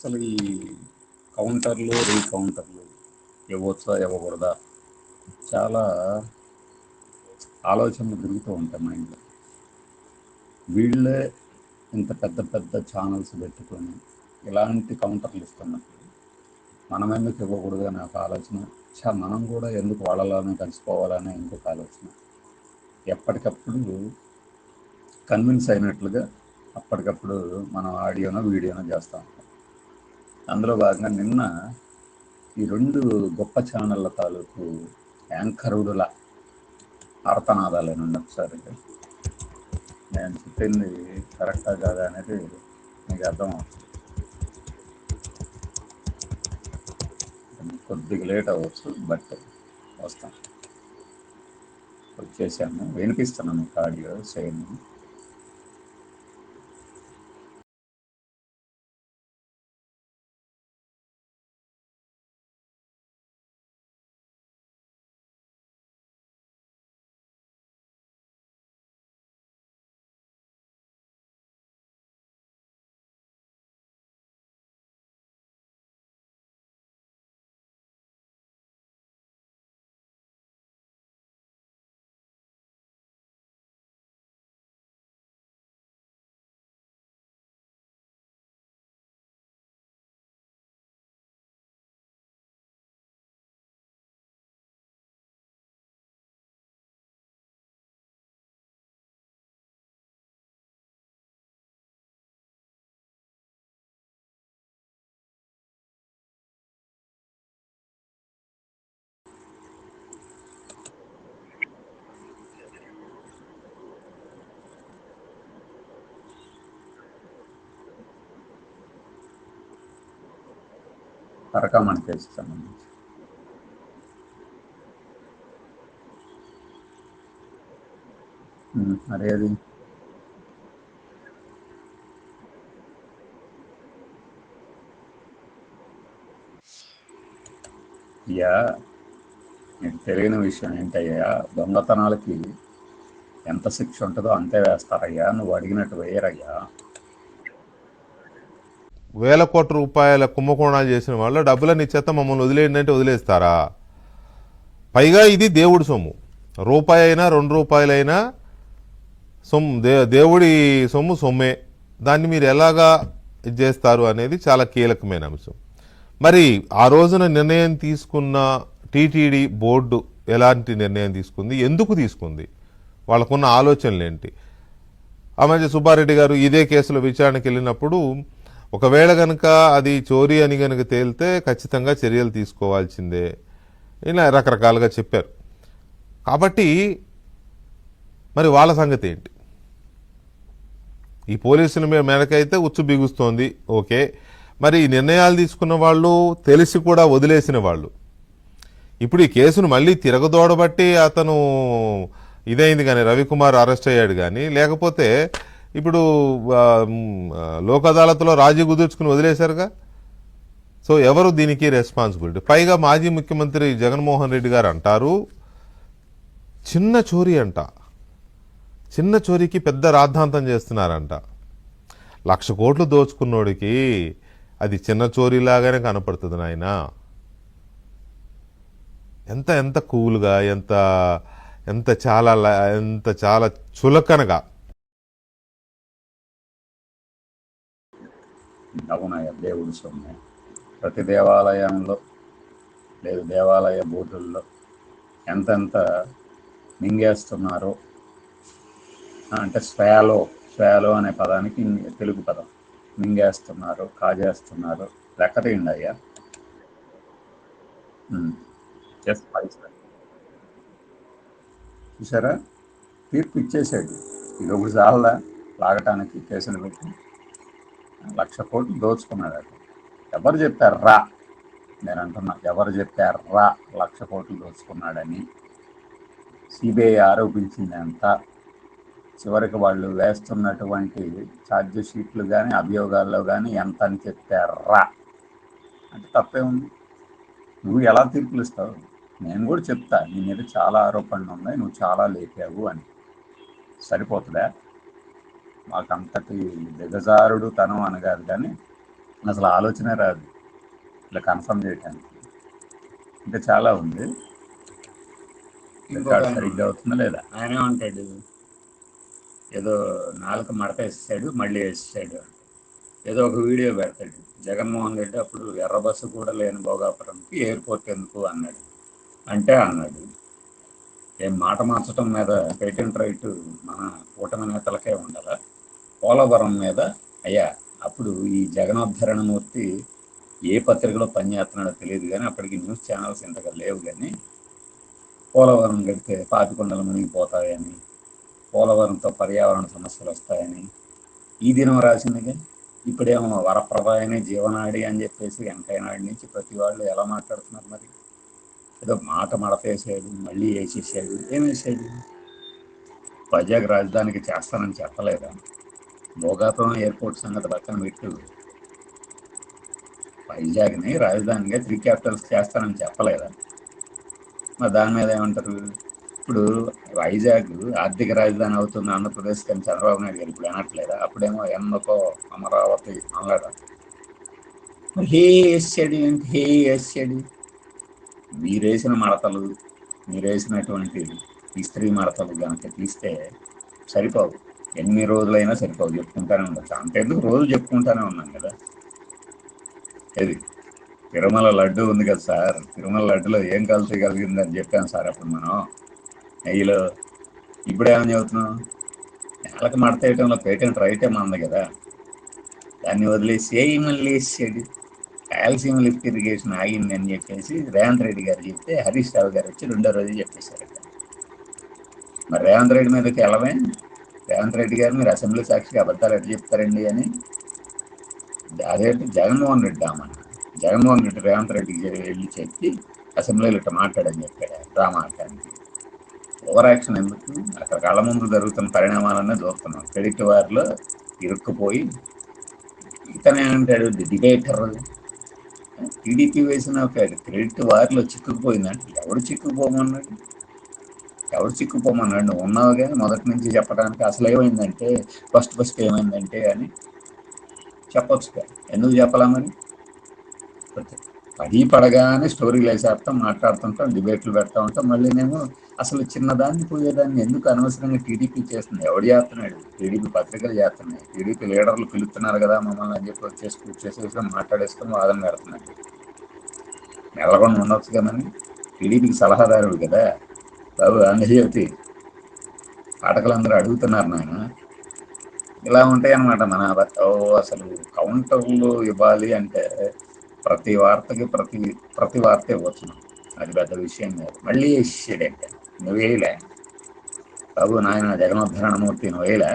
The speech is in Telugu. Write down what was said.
అసలు ఈ కౌంటర్లు రీకౌంటర్లు ఇవ్వచ్చా ఇవ్వకూడదా? చాలా ఆలోచనలు తిరుగుతూ ఉంటాయి మైండ్లో. వీళ్ళే ఇంత పెద్ద పెద్ద ఛానల్స్ పెట్టుకొని ఇలాంటి కౌంటర్లు ఇస్తున్నప్పుడు మనం ఎందుకు ఇవ్వకూడదు అనే ఒక ఆలోచన? చా మనం కూడా ఎందుకు వాళ్ళలానే కలిసిపోవాలనే ఇంకొక ఆలోచన. ఎప్పటికప్పుడు కన్విన్స్ అయినట్లుగా అప్పటికప్పుడు మనం ఆడియోనో వీడియోనో చేస్తాం. అందులో భాగంగా నిన్న ఈ రెండు గొప్ప ఛానళ్ళ తాలూకు యాంకరుడుల ఆర్తనాదాలు అని ఒకసారి నేను చెప్పింది కరెక్టా కాదా అనేది మీకు అర్థం అవుతుంది. కొద్దిగా లేట్ అవ్వచ్చు బట్ వస్తాం వచ్చేసాను. వినిపిస్తాను మీకు ఆడియో సేమ్ పరకామణి కేసుకి సంబంధించి. ఉమ్, అది అయ్యా నీకు తెలియని విషయం ఏంటయ్యా? దొంగతనాలకి ఎంత శిక్ష ఉంటుందో అంతే వేస్తారయ్యా. నువ్వు అడిగినట్టు వేయరయ్యా. వేల కోట్ల రూపాయల కుంభకోణాలు చేసిన వాళ్ళు డబ్బులని ఇచ్చేత మమ్మల్ని వదిలేయండి అంటే వదిలేస్తారా? పైగా ఇది దేవుడి సొమ్ము. రూపాయి అయినా రెండు రూపాయలైనా సొమ్ము దే దేవుడి సొమ్ము సొమ్మే. దాన్ని మీరు ఎలాగా ఇది చేస్తారు అనేది చాలా కీలకమైన అంశం. మరి ఆ రోజున నిర్ణయం తీసుకున్న టీటీడీ బోర్డు ఎలాంటి నిర్ణయం తీసుకుంది? ఎందుకు తీసుకుంది? వాళ్ళకున్న ఆలోచనలు ఏంటి ఆ మధ్య సుబ్బారెడ్డి గారు ఇదే కేసులో విచారణకి వెళ్ళినప్పుడు ఒకవేళ కనుక అది చోరీ అని కనుక తేలితే ఖచ్చితంగా చర్యలు తీసుకోవాల్సిందే ఇలా రకరకాలుగా చెప్పారు. కాబట్టి మరి వాళ్ళ సంగతి ఏంటి? ఈ పోలీసుల మీద మేడకైతే ఉచ్చు బిగుస్తోంది ఓకే. మరి ఈ నిర్ణయాలు తీసుకున్న వాళ్ళు తెలిసి కూడా వదిలేసిన వాళ్ళు. ఇప్పుడు ఈ కేసును మళ్ళీ తిరగదోడబట్టి అతను ఇదైంది కానీ రవికుమార్ అరెస్ట్ అయ్యాడు కానీ లేకపోతే ఇప్పుడు లోక్ అదాలత్లో రాజీ కుదుర్చుకుని వదిలేశారుగా? సో ఎవరు దీనికి రెస్పాన్సిబిలిటీ పైగా మాజీ ముఖ్యమంత్రి జగన్మోహన్ రెడ్డి గారు అంటారు చిన్న చోరీ అంట. చిన్న చోరీకి పెద్ద రాద్ధాంతం చేస్తున్నారంట. లక్ష కోట్లు దోచుకున్నోడికి అది చిన్న చోరీలాగానే కనపడుతుంది నాయన. ఎంత ఎంత కూల్గా ఎంత ఎంత చాలా ఎంత చాలా చులకనగా అవునయ్య దేవుడి సొమ్మే. ప్రతి దేవాలయంలో లేదు దేవాలయ బూతుల్లో ఎంతెంత మింగేస్తున్నారో అంటే స్వేలో స్వేలో అనే పదానికి తెలుగు పదం. మింగేస్తున్నారు కాజేస్తున్నారు లెక్క తీయండి అయ్యా జస్ట్ పైసా చూసారా? తీర్పు ఇచ్చేసాడు ఇది ఒకటి చాలా లాగటానికి కేసులు పెట్టి. లక్ష కోట్లు దోచుకున్నాడు అది ఎవరు చెప్పారు రా? నేను అంటున్నా ఎవరు చెప్పారు రా? లక్ష కోట్లు దోచుకున్నాడని. సిబిఐ ఆరోపించింది ఎంత చివరికి వాళ్ళు వేస్తున్నటువంటి ఛార్జ్ షీట్లు కానీ అభియోగాల్లో కానీ ఎంత అని చెప్పారా అంటే తప్పే ఉంది. నువ్వు ఎలా తీర్పులు ఇస్తావు? నేను కూడా చెప్తా నీ మీద చాలా ఆరోపణలు ఉన్నాయి నువ్వు చాలా లేపావు అని. సరిపోతుందా? మాకు అంతటి దిగజారుడు తనం అని కాదు కానీ అసలు ఆలోచనే రాదు. ఇలా కన్ఫర్మ్ చేయడానికి ఇంకా చాలా ఉంది. సరిగ్గా అవుతుందా లేదా? ఆయన ఏమంటాడు ఏదో నాలుక మడత వేసాడు మళ్ళీ వేసాడు ఏదో ఒక వీడియో పెడతాడు. జగన్మోహన్ రెడ్డి అప్పుడు ఎర్ర బస్సు కూడా లేని భోగాపురంకి ఎయిర్పోర్ట్ ఎందుకు అన్నాడు. అంటే అన్నాడు. ఏం మాట మార్చడం మీద పేటెంట్ రైట్ మన కూటమి నేతలకే ఉండాలా పోలవరం మీద అయ్యా అప్పుడు ఈ జగనోద్ధరణమూర్తి ఏ పత్రికలో పనిచేస్తున్నాడో తెలియదు కానీ అప్పటికి న్యూస్ ఛానల్స్ ఇంతగా లేవు కానీ పోలవరం గడితే పాతికొండలు మునిగిపోతాయని పోలవరంతో పర్యావరణ సమస్యలు వస్తాయని ఈ దినం రాసిందిగా ఇప్పుడేమో వరప్రభాయనే జీవనాడి అని చెప్పేసి వెంకయ్య నాయుడు నుంచి ప్రతి వాళ్ళు ఎలా మాట్లాడుతున్నారు మరి? ఏదో మాట మడతేసాడు మళ్ళీ వేసేసాడు ఏం వేసాడు వైజాగ్ రాజధానికి చేస్తానని చెప్పలేదా? భోగాపురం ఎయిర్పోర్ట్ సంగతి పక్కన పెట్టు. వైజాగ్ని రాజధానిగా త్రీ క్యాపిటల్స్ చేస్తానని చెప్పలేదా? మరి దాని మీద ఏమంటారు? ఇప్పుడు వైజాగ్ ఆర్థిక రాజధాని అవుతుంది ఆంధ్రప్రదేశ్ కానీ చంద్రబాబు నాయుడు గారు ఇప్పుడు అనట్లేదా అప్పుడేమో ఎన్నకో అమరావతి అనలేదా? హే ఎస్ ఏంటి? హే ఎస్ చెడి? మీరేసిన మడతలు మీరేసినటువంటి ఇస్త్రీ మడతలు కనుక తీస్తే సరిపోవు. ఎన్ని రోజులైనా సరిపోవు. చెప్పుకుంటానే ఉండొచ్చు. అంతేందుకు రోజు చెప్పుకుంటానే ఉన్నాం కదా? ఏది? తిరుమల లడ్డు ఉంది కదా సార్. తిరుమల లడ్డులో ఏం కల్తీ కలిగిందని చెప్పాను సార్ అప్పుడు మనం. నెయ్యిలో. ఇప్పుడు ఏమని చెబుతున్నాం? నేలకు మడతేయటంలో పేటెంట్ రైటే మంది కదా. దాన్ని వదిలేసి మళ్ళీ వేసేది? కాల్షియం లిఫ్ట్ ఇరిగేషన్ ఆగింది అని చెప్పేసి రేవంత్ రెడ్డి గారు చెప్తే హరీష్ రావు గారు వచ్చి రెండో రోజు చెప్పేశారు మరి రేవంత్ రెడ్డి మీదకి వెళ్ళమే రేవంత్ రెడ్డి గారు మీరు అసెంబ్లీ సాక్షిగా అబద్ధాలు ఎట్లా చెప్తారండి అని. అదే జగన్మోహన్ రెడ్డి అమ్మ జగన్మోహన్ రెడ్డి రేవంత్ రెడ్డికి వెళ్ళి చెప్పి అసెంబ్లీలో ఇట్లా మాట్లాడని చెప్పాడు డ్రామా ఓవర్ యాక్షన్ ఎందుకు? అక్కడ కళ్ళ ముందు జరుగుతున్న పరిణామాలన్నీ చూస్తున్నాం. క్రెడిట్ వారిలో ఇరుక్కుపోయి ఇతనే అంటాడు డిబేటర్. టీడీపీ వేసిన ఒక క్రెడిట్ వారిలో చిక్కుకుపోయిందంటే ఎవడు చిక్కుపోమన్నాడు ఎవడు చిక్కుపోమన్నాడు ఉన్నావు కానీ మొదటి నుంచి చెప్పడానికి అసలు ఏమైందంటే ఫస్ట్ ఫస్ట్ ఏమైందంటే అని చెప్పొచ్చు ఎందుకు చెప్పలేమని పడి పడగానే స్టోరీలు వేసేస్తాం మాట్లాడుతుంటాం డిబేట్లు పెడతా ఉంటాం మళ్ళీ నేను అసలు చిన్నదాన్ని పోయేదాన్ని ఎందుకు అనవసరంగా టీడీపీ చేస్తుంది? ఎవడు చేస్తున్నాడు? టీడీపీ పత్రికలు చేస్తున్నాయి. టీడీపీ లీడర్లు పిలుస్తున్నారు కదా మమ్మల్ని అని చెప్పి వచ్చేసి కూర్చేసేసి మాట్లాడేసుకొని వాదన పెడుతున్నాడు నెలకొండ ఉండొచ్చు కదండి టీడీపీకి సలహాదారుడు కదా. బాబు అందజేతి పాఠకులందరూ అడుగుతున్నారు నాయన. ఇలా ఉంటాయన్నమాట మన ఓ అసలు కౌంటర్లు ఇవ్వాలి అంటే ప్రతి వార్తకి ప్రతి ప్రతి వార్త ఇవ్వచ్చు అది పెద్ద విషయం కాదు. మళ్ళీ వేసాడంటే అంటే వేయలే బాబు నాయన జగనోద్ధరణమూర్తి నువ్వు వేయలే